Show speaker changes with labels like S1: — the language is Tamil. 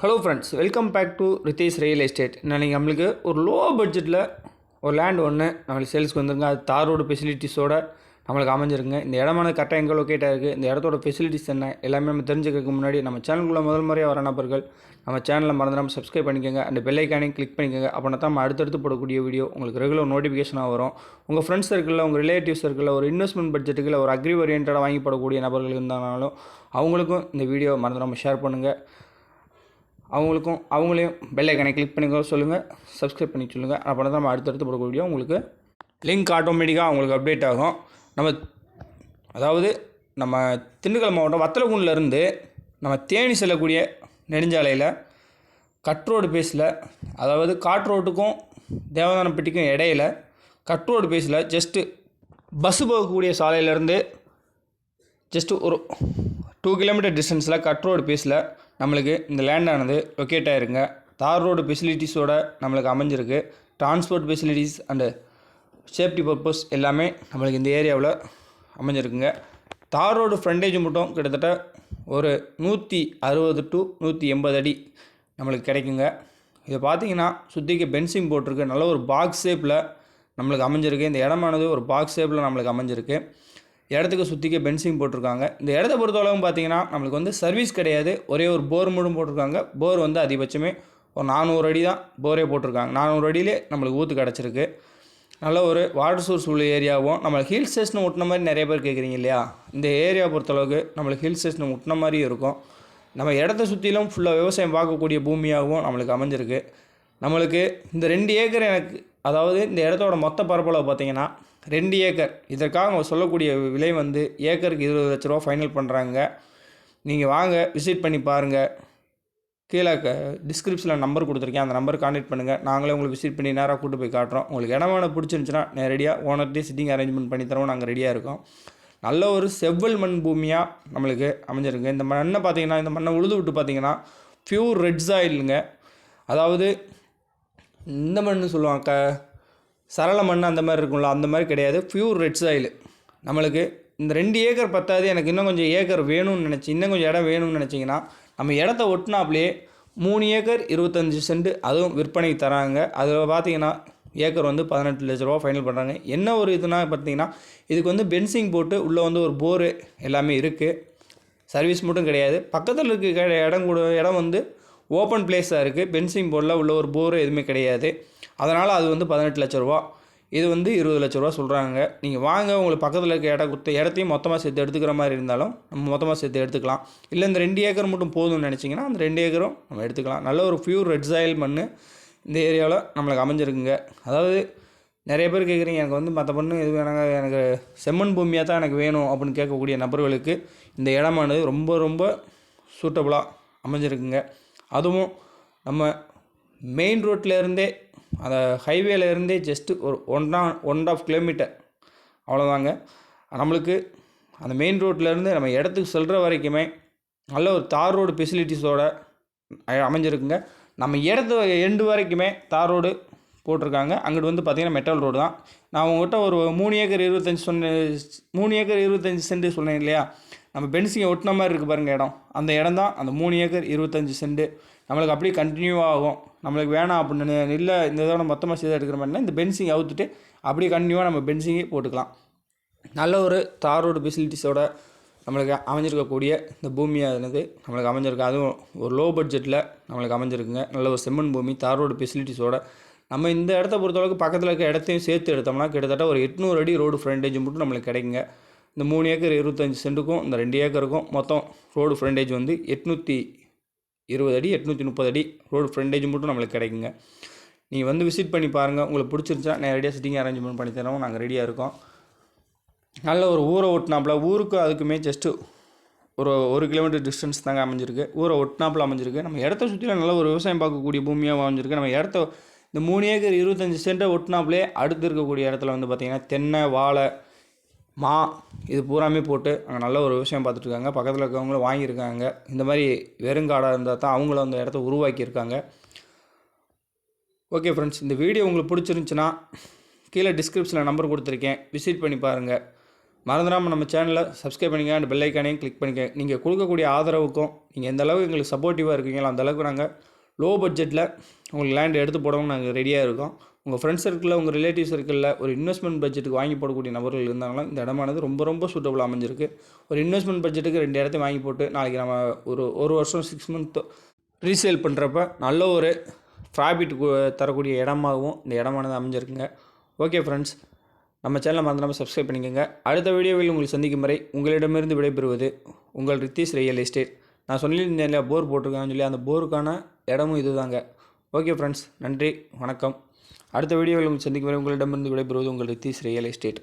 S1: Hello friends welcome back to Ritesh real estate நான் நம்மளுக்கு ஒரு லோ பட்ஜெட்டில் ஒரு லேண்ட் ஒன்று நம்மளுக்கு சேல்ஸ்க்கு வந்துருங்க அது தார் ரோடு ஃபெசிலிட்டிஸோட நம்மளுக்கு அமைஞ்சிருங்க இந்த இடமான கரெக்டாக எங்கே லொக்கேட்டாக இருக்குது இந்த இடத்தோட ஃபெசிலிட்டிஸ் என்ன எல்லாமே நம்ம தெரிஞ்சுக்கிறதுக்கு முன்னாடி நம்ம சேனலுக்குள்ள முதல் முறையாக வர நபர்கள் நம்ம சேனலில் மறந்துடாமல் சப்ஸ்கிரைப் பண்ணிக்கோங்க. அந்த பெல் கிளிக் பண்ணிக்கோங்க. அப்படின்னா தான் நம்ம அடுத்தடுத்து போடக்கூடிய வீடியோ உங்களுக்கு ரெகுலர் நோட்டிஃபிகேஷனாக வரும். உங்கள் ஃப்ரெண்ட்ஸ் சர்க்கிளில் உங்கள் ரிலேட்டிவ் சர்க்கிளில் ஒரு இன்வெஸ்ட்மெண்ட் பட்ஜெட்டுக்கு இல்லை ஒரு அக்ரி ஓரியன்டாக வாங்கி போடக்கூடிய நபர்கள் இருந்தாலும் அவங்களுக்கும் இந்த வீடியோ மறந்துடாமல் ஷேர் பண்ணுங்கள் அவங்களுக்கும் அவங்களையும் பெல்லைக்கனை கிளிக் பண்ணிக்க சொல்லுங்கள் சப்ஸ்கிரைப் பண்ணி சொல்லுங்கள் அப்புறம் தான் நம்ம அடுத்தடுத்து போடக்கூடிய உங்களுக்கு லிங்க் ஆட்டோமேட்டிக்காக அவங்களுக்கு அப்டேட் ஆகும். நம்ம அதாவது நம்ம திண்டுக்கல் மாவட்டம் வத்தலகுண்டிலேருந்து நம்ம தேனி செல்லக்கூடிய நெடுஞ்சாலையில் கட்ரோடு பேஸில் அதாவது காட்ரோட்டுக்கும் தேவதானப்பட்டிக்கும் இடையில கட்ரோடு பேஸில் ஜஸ்ட்டு பஸ்ஸு போகக்கூடிய சாலையிலேருந்து ஜஸ்ட்டு ஒரு டூ கிலோமீட்டர் டிஸ்டன்ஸில் கட்ரோடு பேஸில் நம்மளுக்கு இந்த லேண்டானது லொக்கேட் ஆகிருங்க தார் ரோடு ஃபெசிலிட்டிஸோட நம்மளுக்கு அமைஞ்சிருக்கு. Transport facilities and safety purpose எல்லாமே நம்மளுக்கு இந்த ஏரியாவில் அமைஞ்சிருக்குங்க. தார் ரோடு ஃப்ரண்டேஜ் மட்டும் கிட்டத்தட்ட ஒரு நூற்றி அறுபது டு நூற்றி எண்பது அடி நம்மளுக்கு கிடைக்குங்க. இதை பார்த்தீங்கன்னா சுற்றிக்கு பென்சிங் போட்டிருக்கு. நல்ல ஒரு பாக்ஸ் ஷேப்பில் நம்மளுக்கு அமைஞ்சிருக்கு. இந்த இடமானது ஒரு பாக்ஸ் ஷேப்பில் நம்மளுக்கு அமைஞ்சிருக்கு. இடத்துக்கு சுற்றிக்க பென்சிங் போட்டிருக்காங்க. இந்த இடத்த பொறுத்தளவும் பார்த்தீங்கன்னா நம்மளுக்கு வந்து சர்வீஸ் கிடையாது. ஒரே ஒரு போர் மட்டும் போட்டிருக்காங்க. போர் வந்து அதிகபட்சமே ஒரு நானூறு அடி தான் போரே போட்டிருக்காங்க. நானூறு அடியிலே நம்மளுக்கு ஊற்று கிடச்சிருக்கு. நல்ல ஒரு வாட்டர் சோர்ஸ் உள்ள ஏரியாவும் நம்மளுக்கு ஹில் ஸ்டேஷன் ஒட்டின மாதிரி நிறைய பேர் கேட்குறீங்க இல்லையா? இந்த ஏரியா பொறுத்தளவுக்கு நம்மளுக்கு ஹில் ஸ்டேஷன் ஒட்டின மாதிரியும் இருக்கும். நம்ம இடத்த சுற்றிலும் ஃபுல்லாக விவசாயம் பார்க்கக்கூடிய பூமியாகவும் நம்மளுக்கு அமைஞ்சிருக்கு. நம்மளுக்கு இந்த ரெண்டு ஏக்கர் எனக்கு அதாவது இந்த இடத்தோட மொத்த பரப்பளவு பார்த்தீங்கன்னா ரெண்டு ஏக்கர். இதற்காக அவங்க சொல்லக்கூடிய விலை வந்து ஏக்கருக்கு இருபது லட்ச ரூபா ஃபைனல் பண்ணுறாங்க நீங்கள் வாங்க விசிட் பண்ணி பாருங்கள் கீழே க டிஸ்கிரிப்ஷனில் நம்பர் கொடுத்துருக்கேன். அந்த நம்பர் காண்டக்ட் பண்ணுங்கள் நாங்களே உங்களுக்கு விசிட் பண்ணி நேராக கூட்டு போய் காட்டுறோம். உங்களுக்கு இடமான பிடிச்சிருந்துச்சுன்னா நேரடியாக ஓனர்டே சிட்டிங் அரேஞ்ச்மெண்ட் பண்ணி தரோம் நாங்கள் ரெடியாக இருக்கோம். நல்ல ஒரு செவ்வல் மண் பூமியாக நம்மளுக்கு அமைஞ்சிருக்கு. இந்த மண்ணை பார்த்தீங்கன்னா இந்த மண்ணை உழுது விட்டு பார்த்தீங்கன்னா ப்யூர் ரெட் சாயிலுங்க அதாவது இந்த மண் சொல்லுவாங்க க சரள மண் அந்த மாதிரி இருக்கும்ல அந்த மாதிரி கிடையாது. ப்யூர் ரெட் சாயில் நம்மளுக்கு இந்த ரெண்டு ஏக்கர் பத்தாது எனக்கு இன்னும் கொஞ்சம் ஏக்கர் வேணும்னு நினச்சி இன்னும் கொஞ்சம் இடம் வேணும்னு நினச்சிங்கன்னா நம்ம இடத்த ஒட்டினாப்லேயே மூணு ஏக்கர் இருபத்தஞ்சி சென்ட் அதுவும் விற்பனைக்கு தராங்க. அதில் பார்த்தீங்கன்னா ஏக்கர் வந்து பதினெட்டு லட்ச ரூபா ஃபைனல் பண்ணுறாங்க என்ன ஒரு இதுனா பார்த்தீங்கன்னா இதுக்கு வந்து பென்சிங் போட்டு உள்ளே வந்து ஒரு போரு எல்லாமே இருக்குது சர்வீஸ் மட்டும் கிடையாது. பக்கத்தில் இருக்க இடம் கூட இடம் வந்து ஓப்பன் பிளேஸாக இருக்குது பென்சிங் போர்டில் உள்ள ஒரு போர் எதுவுமே கிடையாது. அதனால் அது வந்து பதினெட்டு லட்ச ரூபா. இது வந்து இருபது லட்ச ரூபா சொல்கிறாங்க நீங்கள் வாங்க உங்களுக்கு பக்கத்தில் இருக்க இடம் கொடுத்த இடத்தையும் மொத்தமாக சேர்த்து எடுத்துக்கிற மாதிரி இருந்தாலும் நம்ம மொத்தமாக சேர்த்து எடுத்துக்கலாம். இல்லை இந்த ரெண்டு ஏக்கர் மட்டும் போதும்னு நினச்சிங்கன்னா அந்த ரெண்டு ஏக்கரும் நம்ம எடுத்துக்கலாம். நல்ல ஒரு பியூர் ரெட் சாயில் மண் இந்த ஏரியாவில் நம்மளுக்கு அமைஞ்சிருக்குங்க. அதாவது நிறைய பேர் கேட்குறீங்க எனக்கு வந்து மற்ற பொண்ணு எது வேணாங்க எனக்கு செம்மண் பூமியாக தான் எனக்கு வேணும் அப்படின்னு கேட்கக்கூடிய நபர்களுக்கு இந்த இடமானது ரொம்ப ரொம்ப சூட்டபுளாக அமைஞ்சிருக்குங்க. அதுவும் நம்ம மெயின் ரோட்லேருந்தே அந்த ஹைவேலேருந்தே ஜஸ்ட்டு ஒரு ஒன் ஒன் ஆஃப் கிலோமீட்டர் அவ்வளோதாங்க நம்மளுக்கு அந்த மெயின் ரோட்லேருந்து நம்ம இடத்துக்கு செல்கிற வரைக்குமே நல்ல ஒரு தார் ரோடு ஃபெசிலிட்டிஸோட அமைஞ்சிருக்குங்க. நம்ம இடத்து எண்டு வரைக்குமே தார் ரோடு போட்டிருக்காங்க. அங்கிட்டு வந்து பார்த்திங்கன்னா மெட்டல் ரோடு தான். நான் உங்கள்கிட்ட ஒரு மூணு ஏக்கர் இருபத்தஞ்சி சொன்ன மூணு ஏக்கர் இருபத்தஞ்சி சென்ட் சொன்னேன் இல்லையா? நம்ம பென்சிங்கை ஒட்டின மாதிரி இருக்குது பாருங்கள் இடம். அந்த இடம் தான் அந்த மூணு ஏக்கர் இருபத்தஞ்சி சென்ட். நம்மளுக்கு அப்படியே கண்டினியூ ஆகும். நம்மளுக்கு வேணாம் அப்படின்னு இல்லை இந்த இதோட மொத்தமாக சேர்த்து எடுக்கிற மாதிரினா இந்த பென்சிங் அவுத்துட்டு அப்படியே கண்டினியூவாக நம்ம பென்சிங்கே போட்டுக்கலாம். நல்ல ஒரு தார் ரோடு ஃபெசிலிட்டிஸோட நம்மளுக்கு அமைஞ்சிருக்கக்கூடிய இந்த பூமியானது நம்மளுக்கு அமைஞ்சிருக்கு. அதுவும் ஒரு லோ பட்ஜெட்டில் நம்மளுக்கு அமைஞ்சிருக்குங்க. நல்ல ஒரு செம்மண் பூமி தார் ரோடு ஃபெசிலிட்டிஸோட நம்ம இந்த இடத்த பொறுத்தளவுக்கு பக்கத்தில் இருக்க இடத்தையும் சேர்த்து எடுத்தோம்னா கிட்டத்தட்ட ஒரு எட்நூறு அடி ரோடு ஃப்ரண்டேஜ் மட்டும் நம்மளுக்கு கிடைக்குங்க. இந்த மூணு ஏக்கர் இருபத்தஞ்சி சென்ட்டுக்கும் இந்த ரெண்டு ஏக்கருக்கும் மொத்தம் ரோடு ஃப்ரண்டேஜ் வந்து எட்நூற்றி இருபது அடி எட்நூற்றி முப்பது அடி ரோடு ஃப்ரண்டேஜ் மட்டும் நம்மளுக்கு கிடைக்குங்க. நீங்கள் வந்து விசிட் பண்ணி பாருங்கள் உங்களுக்கு பிடிச்சிருந்துச்சா நேரடியாக சிட்டிங் அரேஞ்ச்மெண்ட் பண்ணி தரோம் நாங்கள் ரெடியாக இருக்கோம். நல்ல ஒரு ஊரை ஒட்டினாப்புல ஊருக்கும் அதுக்குமே ஜஸ்ட்டு ஒரு ஒரு கிலோமீட்டர் டிஸ்டன்ஸ் தாங்க அமைஞ்சிருக்கு. ஊரை ஒட்டினாப்புல அமைஞ்சிருக்கு. நம்ம இடத்த சுற்றில நல்ல ஒரு விவசாயம் பார்க்கக்கூடிய பூமியாக அமைஞ்சிருக்கு. நம்ம இடத்த இந்த மூணு ஏக்கர் இருபத்தஞ்சி சென்ட்டை ஒட்டினாப்புலே அடுத்து இருக்கக்கூடிய இடத்துல வந்து பார்த்திங்கன்னா தென்னை வாழை மா இது பூராமே போட்டு அங்கே நல்ல ஒரு விவசாயம் பார்த்துட்ருக்காங்க. பக்கத்தில் இருக்கிறவங்களும் வாங்கியிருக்காங்க. இந்த மாதிரி வெறுங்காடாக இருந்தால் தான் அவங்களும் அந்த இடத்த உருவாக்கியிருக்காங்க. ஓகே ஃப்ரெண்ட்ஸ் இந்த வீடியோ உங்களுக்கு பிடிச்சிருந்துச்சுன்னா கீழே டிஸ்கிரிப்ஷனில் நம்பர் கொடுத்துருக்கேன். விசிட் பண்ணி பாருங்கள் மறந்துடாமல் நம்ம சேனலை சப்ஸ்கிரைப் பண்ணிக்க அண்ட் பெல் ஐக்கானையும் கிளிக் பண்ணிக்க நீங்கள் கொடுக்கக்கூடிய ஆதரவுக்கும் நீங்கள் எந்த அளவுக்கு எங்களுக்கு சப்போர்ட்டிவாக இருக்கீங்களோ அந்தளவுக்கு நாங்கள் லோ பட்ஜெட்டில் உங்களுக்கு லேண்ட் எடுத்து போடவும் நாங்கள் ரெடியாக இருக்கோம். உங்கள் ஃப்ரெண்ட்ஸ் சர்க்கிளில் உங்கள் ரிலேட்டிவ் சர்க்கிளில் ஒரு இன்வெஸ்ட்மெண்ட் பட்ஜெட்டுக்கு வாங்கி போடக்கூடிய நபர்கள் இருந்தாங்கன்னா இந்த இடமானது ரொம்ப ரொம்ப சூட்டபுள் அமைஞ்சிருக்கு. ஒரு இன்வெஸ்ட்மெண்ட் பட்ஜெட்டுக்கு ரெண்டு இடத்த வாங்கி போட்டு நாளைக்கு நம்ம ஒரு ஒரு வருஷம் சிக்ஸ் மந்த் ரீசேல் பண்ணுறப்ப நல்ல ஒரு ப்ராஃபிட் தரக்கூடிய இடமாகவும் இந்த இடமானது அமைஞ்சிருக்குங்க. ஓகே ஃப்ரெண்ட்ஸ் நம்ம சேனலை மறந்துடாமல் சப்ஸ்கிரைப் பண்ணிக்கோங்க. அடுத்த வீடியோவில் உங்களை சந்திக்கும் வரை உங்களிடமிருந்து விடைபெறுவது உங்கள் ரித்தீஷ் ரியல் எஸ்டேட். நான் சொல்லியிருந்தேன் இல்லையா போர் போட்டிருக்காங்கன்னு சொல்லி அந்த போருக்கான இடமும் இதுதாங்க. ஓகே ஃப்ரெண்ட்ஸ் நன்றி வணக்கம். அடுத்த வீடியோவில் உங்களை சந்திக்கும் வரை உங்களிடமிருந்து விடைபெறுவது உங்கள் ரித்தீஷ் ரியல் எஸ்டேட்.